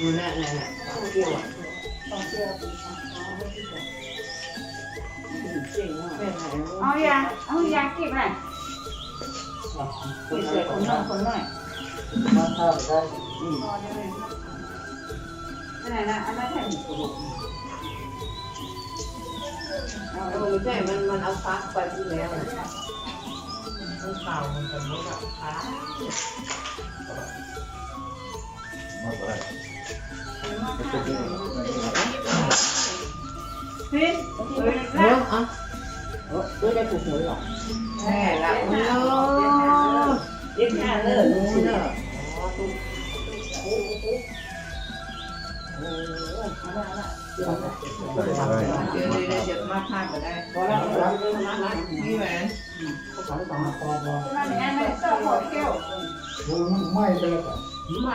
ดูแลแหละต้องเที่ยวต้องเชื่อปีเก่งมากแม่ไหนเอายาเอายาเก็บอะไรคุยเสร็จคนน้อยคนน้อยมาเข้าได้อืมรอได้เลยอันไหนนะอันนั้นแค่หมูกระดูกเออใช่มันมันเอาฟักไปที่แล้วมันเปล่ามันจะไม่แบบฟ้า พี่เฮ้ยเดี๋แล้ยววอะเออดูได้ถูกหวยหรอแม่ละโอ้ยเรียกหน้าเลิศโอ้ยเนอะโอ้เอาละเอาละเดี๋ยวนะเดี๋ยวเดี๋ยวเดี๋ยวมาพลาดก็ได้พอแล้วพอแล้วมาละพี่แหวนเขาสองสองพอพอนั่นแอนไม่ชอบหัวเขี้ยวไม่เลย ไม่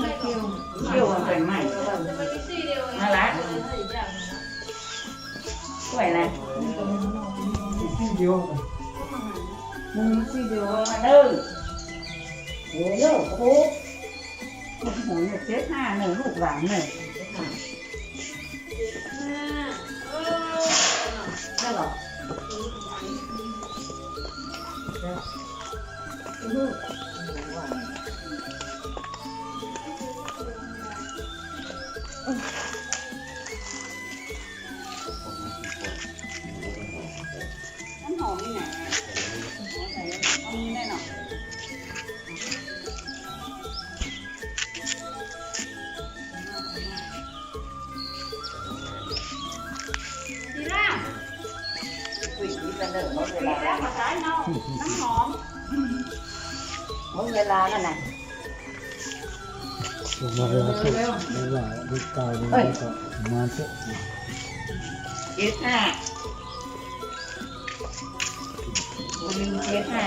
ไม่เที่ยวเที่ยวมันเป็นใหม่น่ารักสวยนะซี่เดียวมึงสิเดียวมาเด้อโอ้ยโอ้โหหัวเนี่ยเจ็ดห้าเนี่ยลูกหลานเนี่ย น้ำหอมนี่ไหนเอามือได้หน่อยดีล่ะคุยกันเด้อหมดเวดีลาล่ะมาขายเนาะน้ำหอม หมดเวลาแล้วนะ มาเร็วสุดเวลาดูกายดูก็มาเถอะเจ็ดห้าวันนี้เจ็ดห้า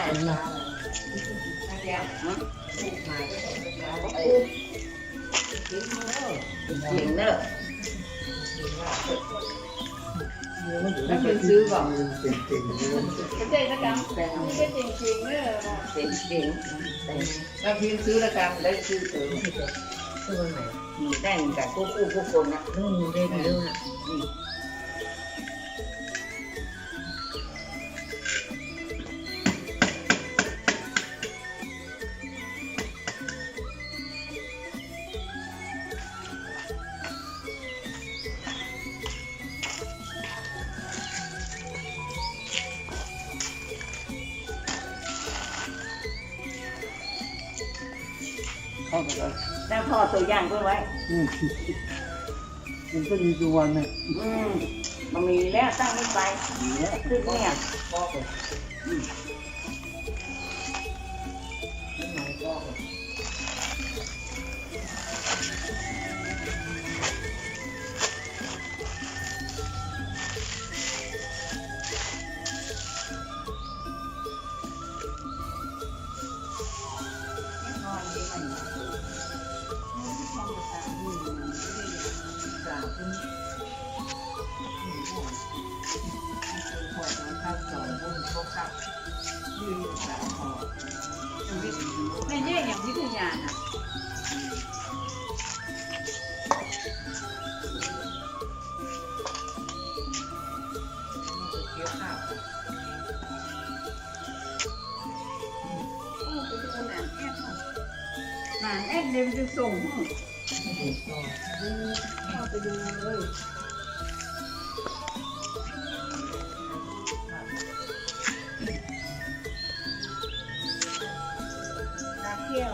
เห็นเนอะแล้วเป็นซื้อก่อนเป็นเจ๊นะกังไม่ใช่จริงจริงๆเนอะเจ๋งเจ๋งแล้วพี่ซื้อล้วกันได้วซื้อเติม ซื้อวันไหนมีแต่งกับคู่คู่คู่คนนะอืมได้เรื่องอะแล้วพ่อ ตัวอย่างเพื่อไว้ อืมมันก็มีตัววันเนี่ยอืมมันมีแล้วตั้งไม่ไปขึ้นเนี่ย เดี๋ยวจะส่งห้องเข้าไปดูเลยตาเที่ยว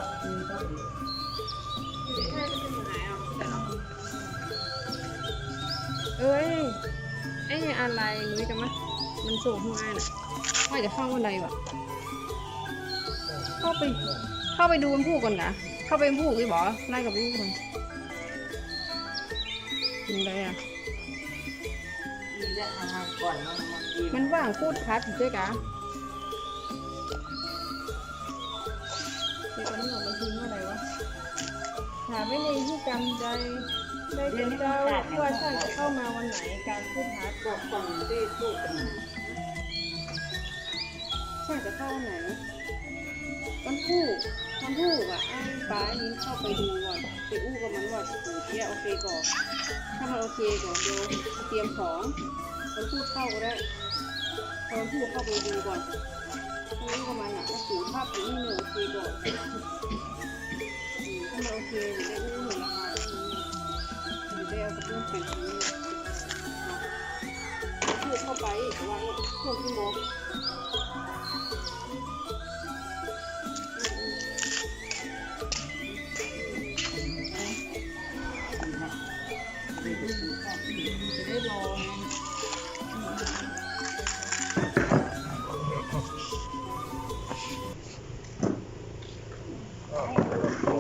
เอ้ยไอ้อะไรนุ้ยกันมะมันสูงข้างหน้าน่ะว่าจะเข้าวันใดวะเข้าไป เข้าไปดูมันพูดก่อนนะ เข้าไปพูดกี่บอกไล่กับลูกมันยังไงอะดีแล้วเอามาก่อนมันมาดีมันว่างพูดคัดเจ๊กะเจ๊กะนี่ออกมาทิ้งเมื่อไหร่วะถามไม่ในที่จำใจได้เจ้าว่าช่างจะเข้ามาวันไหนการพูดคัดบอกฟังได้พูดกันมาช่างจะเข้าวันไหนวันพูก วันพูกอะไอ้ป้ายิงเข้าไปดูก่อนไปอู้กับมันว่าเตี้ยโอเคก่อนถ้ามันโอเคก่อนเดี๋ยวเตรียมของมันพูดเข้าก็ได้ตอนพูดเข้าไปดูก่อนถ้าอู้กับมันอะถ้าปู่ภาพนี่เนี่ยโอเคก่อนถ้ามันโอเคเดี๋ยวได้อู้เห็นราคาเดี๋ยวได้เอากระเบื้องเป็นนี้พูดเข้าไปว่าพวกที่มอง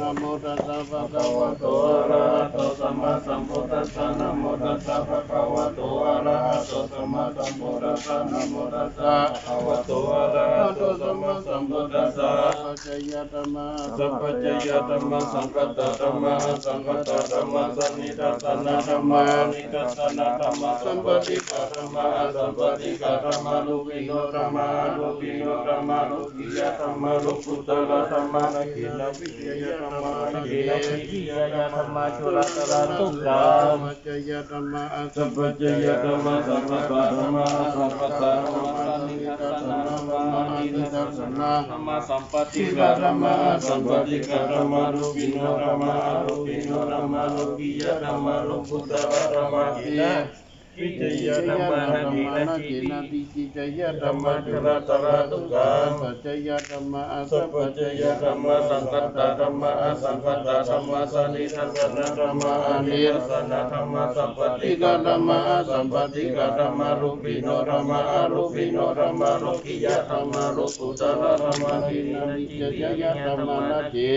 นะโมตัสสะภะคะวะโตอะระหะโตสัมมาสัมพุทธัสสะนะโมตัสสะภะคะวะโตอะระหะโตสัมมาสัมพุทธัสสะนะโมตัสสะภะคะวะโตอะระหะโตสัมมาสัมพุทธัสสะปัจจยธรรมะสัพพจยธรรมะสังกัตตธรรมะสังกัตตธรรมะสันนิทัสสนะธรรมะนิทัสสนะธรรมะสัมปติกะธรรมะสัมปติกะธรรมะโลกิโนธรรมะโลกิโนธรรมะโลกิยธรรมะโลกุตระธรรมะนะขิลวิเยธรรมะนะขิลวิเยธรรมะชุลตระตุกาปัจจยธรรมะสัพพจยธรรมะสัมปตธรรมะสัมปตธรรมะนิทัสสนะธรรมะนิทัสสนะธรรมะสัมปติกะธรรมะสัมปติกะธรรมะโลกิโนธรรมะโลกิโนธรรมะโลกิยธรรมะโลกุตระธรรมะขิล วิจยธรรมะนาทีนาทีนาทีจิจยธรรมะจุลตระตุกาปัจจยธรรมะสัพจยธรรมะสังกัตตธรรมะสังกัตตธรรมะสันนิทัสสนะธรรมะอนิรสนะธรรมะสัพพติกะธรรมะสัมปติกธรรมะรูปิโนธรรมะรูปิโนธรรมะโลกิยธรรมะโลกุตระธรรมะนินานิจยธรรมะนาที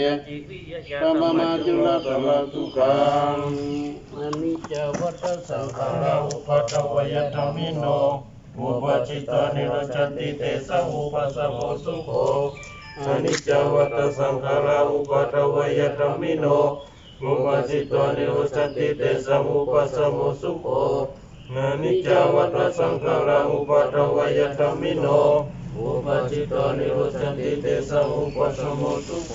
ธรรมะมาจุลตระตุกังอนิจจวัฏสังขาราอุปัฏฐวยธรรมิโนอุปจิตานิรจันติเตสะอุปสมโภสุโขอนิจจวัฏสังขาราอุปัฏฐวยธรรมิโนอุปจิตานิรจันติเตสะอุปสมโภสุโขอนิจจวัฏสังขาราอุปัฏฐวยธรรมิโนอุปจิตานิรจันติเตสะอุปสมโภสุโข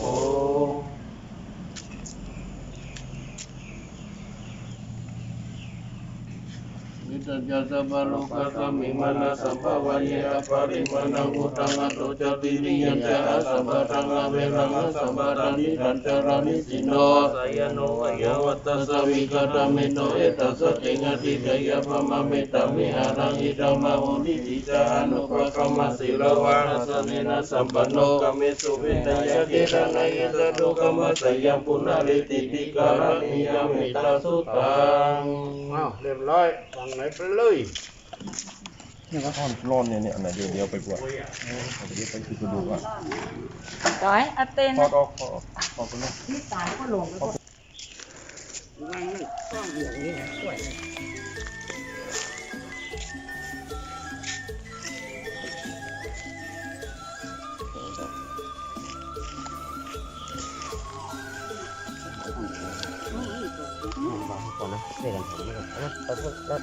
วิจยาสบาลุกะสัมมิมานาสัมภวายะปริมาณังอุตังอโตจติริยันจะอาสัมปะทังอเวรังสัมปะทันิทันจารานิสินโนสายโนยาวัตตสวิกตเมโนเอตัสสติงอติเตยะปะมะเมตามิหารังอิดามาโหนิติจานุปะกมะสิลวานัสเนนะสัมปันโนกเมสุเวทยะเกระนายะตะดุกมะสยามปุณะเรติติการะนิยเมตตาสุตังอ้าวเรียบร้อยฟังไหนไปเลยนี่ก็ทอนร้อนเนี่ยเนี่ยอันไหนเดี๋ยวเดี๋ยวไปกว่าเอาไปเดี๋ยวไปคือดูก่อนต่อยเอาเต้นพอดออกพอดออกพอดไปเลยที่ตายก็ลงไปก็วางนี่กล้องอย่างนี้นะสวย นนะเดี๋ยวกันผมนี่ก่อนไปพูดแล้ว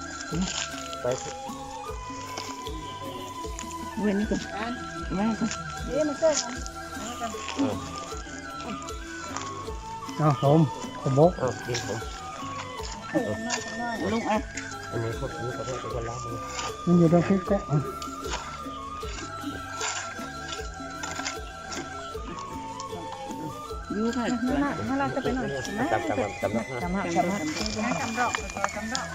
ไปพูดเว้นนี่ก่อนแม่ก่อนเอ๊ะมันเกิดกันอ้าวผมผมบอกอ้ากินผมลุงอะอันนี้เขาอันนี้เขาต้องไปกันล้างมือมันอยู่ตรงที่แก อยูค่ะน่ารักน่ารักจะไปหน่อยนะจำจำจำนะจำหักจำหักให้จำดอกจำดอก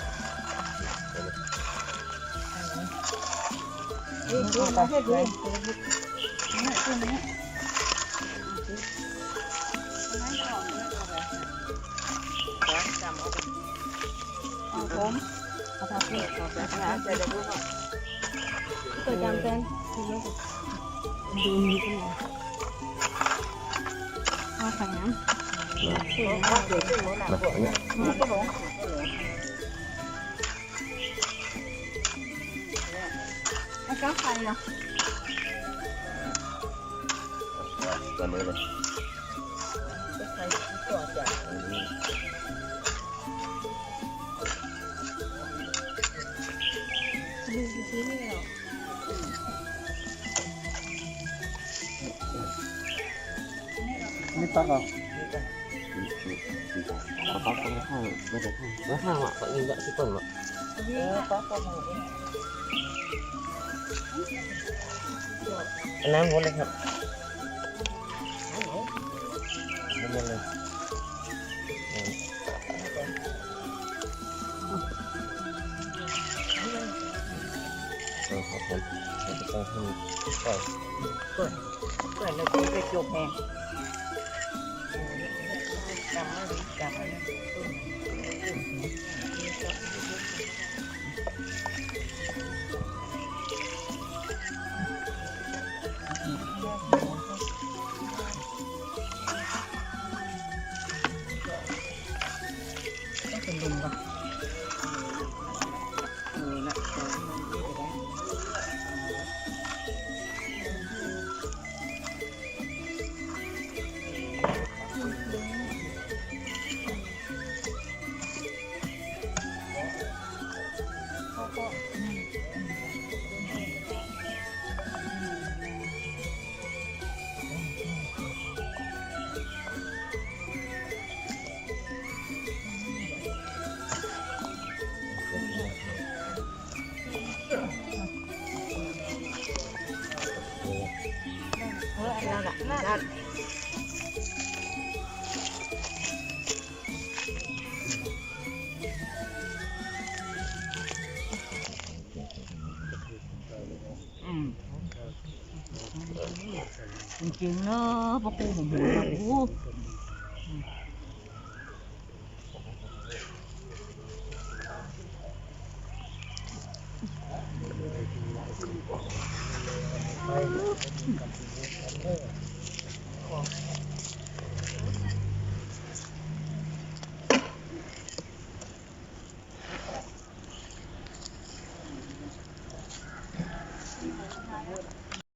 เอ๊ะดูมาให้ดูนี่ตัวนี้เอาผมเอาทำเพื่อเอาไปหาใจเดี๋ยวดูก่อนเปิดจำเป็นดูนี่ก่อนดูนี้กันหน่อย เอาแข็งน้ำเปิ ดน้ำเดี๋ยวขึ้นหัวหน้านะอันนี้มัก็หลงไอ้ก้าไฟเนาะกันเลยเลยดูซื้อนี่เหรอนี่ตักอะนเอาปั๊บก็ไม่เข้าไม่ได้เข้าไม่เข้าอะก็ยิงก็ที่คนอะเออป้าก็หมูเองอันนั้นหมดเลยครับหมดเลยเออครับผมจะต้องให้ก่อนเปิดเลยไปจบแห ออนั่นละนั่นอืมจริงๆเนอะพ่อครูผมบอกว่าโอ้